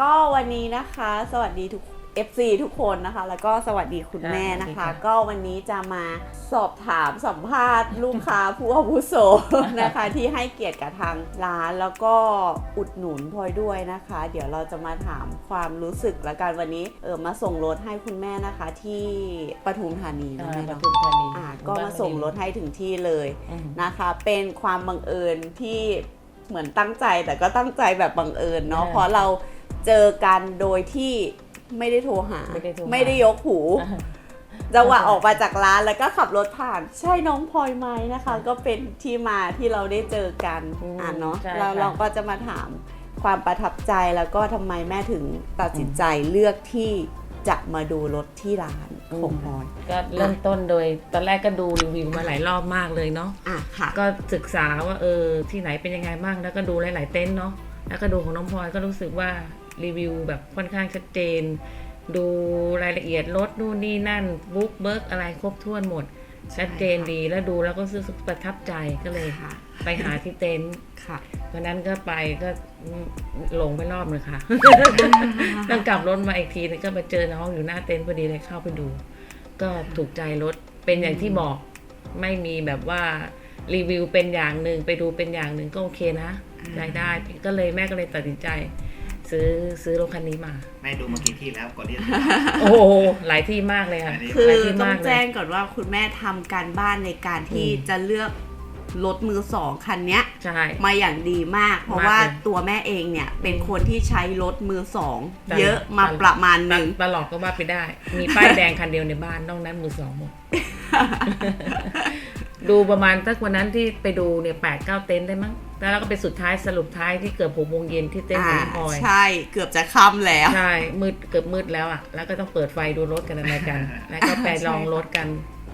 ก็วันนี้นะคะ สวัสดีทุก FC ทุกคนนะคะ แล้วก็สวัสดีคุณค่ะแม่นะสวัสดีคะค่ะก็วันนี้จะมาสอบถามสัมภาษณ์ลูกค้าผู้อาวุโสนะคะ ที่ให้เกียรติกับทางร้านแล้วก็อุดหนุนพลอยด้วยนะคะ เดี๋ยวเราจะมาถามความรู้สึกและกันวันนี้เออมาส่งรถให้คุณแม่นะคะ ที่ปทุมธานีนะอ่าแม่ปเนาะทุมธานีอ่าก็มาส่งรถให้ถึงที่เลยอืม นะคะ เป็นความบังเอิญที่เหมือนตั้งใจแต่ก็ตั้งใจแบบบังเอิญเนาะใช่ เพราะเรา เจอกันโดยที่ไม่ได้โทรหาไม่ได้โทรหาไม่ได้ยกหูจังหวะออกมาจากร้านแล้วก็ขับรถผ่าน ใช่น้องพลอยไหมนะคะ ก็เป็นที่มาที่เราได้เจอกันอืมอะเนาะใช่เราค่ะเราก็จะมาถามความประทับใจแล้วก็ทำไมแม่ถึงตัดสินใจเลือกที่จะมาดูรถที่ร้านของพลอยก็เริ่มต้นโดย ตอนแรกก็ดูรีวิวมาหลายรอบมากเลยเนาะ อะค่ะ ก็ศึกษาว่าเออที่ไหนเป็นยังไงบ้างแล้วก็ดูหลาย ๆ เต็นท์เนาะแล้วก็ดูของน้องพลอยก็รู้สึกว่า รีวิวแบบค่อนข้างชัดเจน ดูรายละเอียดรถนู่นนี่นั่นบุ๊กเบิร์กอะไรครบถ้วนหมด ชัดเจนดีแล้วดูแล้วก็รู้สึกประทับใจก็เลยค่ะไปหาที่เต็นท์ค่ะวันนั้นก็ไปก็หลงไปรอบเลยค่ะต้องกลับรถมาอีกทีนึงก็มาเจอน้องอยู่หน้าเต็นท์พอดีเลยเข้าไปดู ก็ถูกใจรถเป็นอย่างที่บอกไม่มีแบบว่ารีวิวเป็นอย่างหนึ่งไปดูเป็นอย่างหนึ่งก็โอเคนะอ่าได้ได้ก็เลยแม่ก็เลยตัดสินใจ ซื้อซื้อรถคันนี้มา แม่ดูมากี่ที่แล้วก่อนที่จะ โอ้โหหลายที่มากเลยค่ะอันนี้ คือหลายที่ต้อมางกเลแจ้ย งก่อนว่าคุณแม่ทำการบ้านในการที่อืม จะเลือกรถมือสองคันเนี้ย ใช่ มาอย่างดีมาก เพราะมากว่าเลยตัวแม่เองเนี่ยเป็นคนที่ใช้รถมือสองใช่เยอะมาใช่ประมาณหนึ่ง ตลอดก็ว่าไปได้ มีป้ายแดงคันเดียวในบ้านนอกนั้นมือสองหมด ดูประมาณสักวันนั้นที่ไปดูเนี่ยแปดเก้าเต็นท์ได้มั้งแล้วเราก็ไปสุดท้ายสรุปท้ายที่เกือบหกโมงเย็นที่เต็นท์ของน้องพลอยใช่เกือบจะค่ำแล้ว ใช่มืดเกือบมืดแล้วอะ แล้วก็ต้องเปิดไฟดูรถกันอะไรกัน แล้วก็ไปลองรถกัน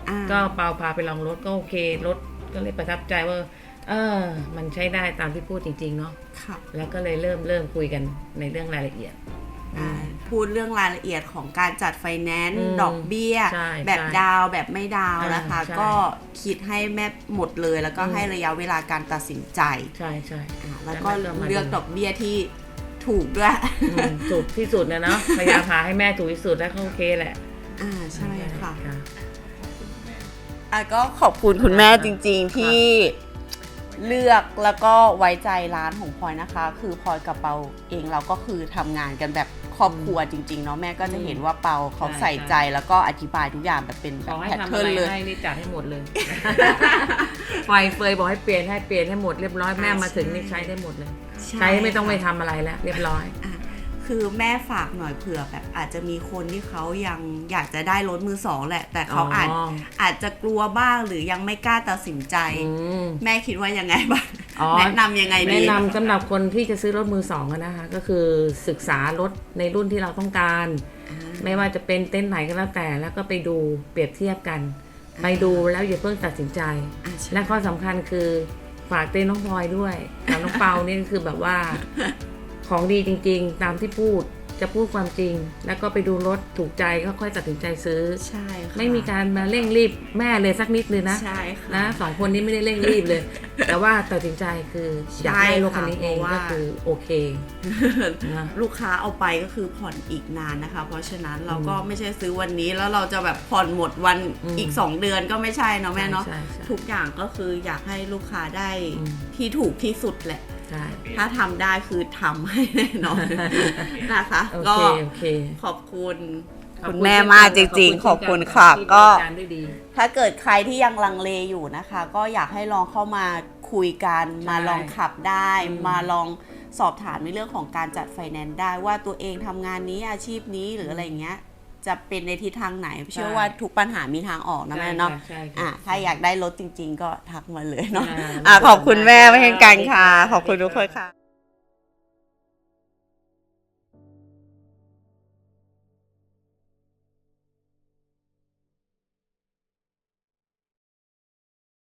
อ่าก็เปาพาไปลองรถก็โอเครถก็เลยประทับใจว่าเออ มันใช้ได้ตามที่พูดจริง ๆ เนาะค่ะแล้วก็เลยเริ่มเริ่มคุยกันในเรื่องรายละเอียดอ่า พูดเรื่องรายละเอียดของการจัดไฟแนนซ์อืมดอกเบี้ยใช่แบบใช่ดาวแบบไม่ดาวนะคะอ่าใช่ก็คิดให้แม่หมดเลยแล้วก็อืมให้ระยะเวลาการตัดสินใจใช่ใช่อ่าแล้วก็แล้วก็มาดูเลือกดอกเบี้ยที่ถูกด้วยอืมถูกที่สุดนะเนาะพยายามหาให้แม่ถูกที่สุดแล้วก็โอเคแหละอ่าใช่ค่ะค่ะอะก็ขอบคุณคุณแม่จริง ๆที่ เลือกแล้วก็ไว้ใจร้านของพลอยนะคะ คือพลอยกับเปาเองเราก็คือทำงานกันแบบครอบครัวจริง ๆ เนาะแม่ก็จะเห็นว่าเปาเขาใช่ใส่ใจแล้วก็อธิบายทุกอย่างแบบเป็นแบขบอให้แพททำเทิอะร์นไรเลย ให้นี่จัดให้หมดเลย ไฟเฟยบอกให้เปลี่ยนให้เปลี่ยนให้หมดเรียบร้อยแม่มาถึงนี่ใช้ได้หมดเลย ใช้ไม่ต้องไปทำอะไรแล้ว เรียบร้อย อะ คือแม่ฝากหน่อยเผื่อแบบอาจจะมีคนที่เขายังอยากจะได้รถมือสองแหละ แต่เขาอาจอ๋ออาจจะกลัวบ้างหรือยังไม่กล้าตัดสินใจอืมแม่คิดว่ายังไงบ้างอ๋อแนะนำยังไงดีแนะนำสำหรับคนที่จะซื้อรถมือสองอะนะคะก็คือศึกษารถในรุ่นที่เราต้องการ ไม่ว่าจะเป็นเต้นท์ไหนก็แล้วแต่ แล้วก็ไปดูเปรียบเทียบกันไปดูแล้วอย่าเพิ่งตัดสินใจอะใช่และข้อสำคัญคือฝากเต้นท์น้องพลอยด้วยกับน้องเปานี่คือแบบว่า ของดีจริงๆ ตามที่พูดจะพูดความจริง แล้วก็ไปดูรถถูกใจก็ค่อยตัดสินใจซื้อ ใช่ค่ะไม่มีการมาเร่งรีบแม่เลยสักนิดเลยนะใช่ค่ะนะสองคนนี้ไม่ได้เร่งรีบเลย แต่ว่าตัดสินใจคืออยากได้รถคันนี้เองใช่ค่ะก็คือโอเคนะลูกค้าเอาไปก็คือผ่อนอีกนานนะคะ เพราะฉะนั้นเราก็ไม่ใช่ซื้อวันนี้แล้วเราจะแบบผ่อนหมดวันอืมอีก 2 เดือนก็ไม่ใช่เนาะแม่เนาะใช่ใช่ทุกอย่างก็คืออยากให้ลูกค้าได้อืมที่ถูกที่สุดแหละ ใช่ถ้าทำได้คือทำให้แน่นอนนะคะโอก็เคโอเคขอบคุณขอบคุณแม่มากจริงๆ ขอบคุณค่ะที่ก็บริการได้ดีถ้าเกิดใครที่ยังลังเลอยู่นะคะ ก็อยากให้ลองเข้ามาคุยกันมาลองขับได้อืมมาลองสอบถามในเรื่องของการจัดไฟแนนซ์ได้ว่าตัวเองทำงานนี้อาชีพนี้หรืออะไรเงี้ย จะเป็นในทิศทางไหน เชื่อว่าทุกปัญหามีทางออกนะแม่เนาะใช่ค่อะถ้าอยากได้รถจริง ๆ ก็ทักมาเลยเนาะอ่าอะขอบคุณแม่ไม่เห็นกันค่ะ ขอบคุณทุกคนค่ะ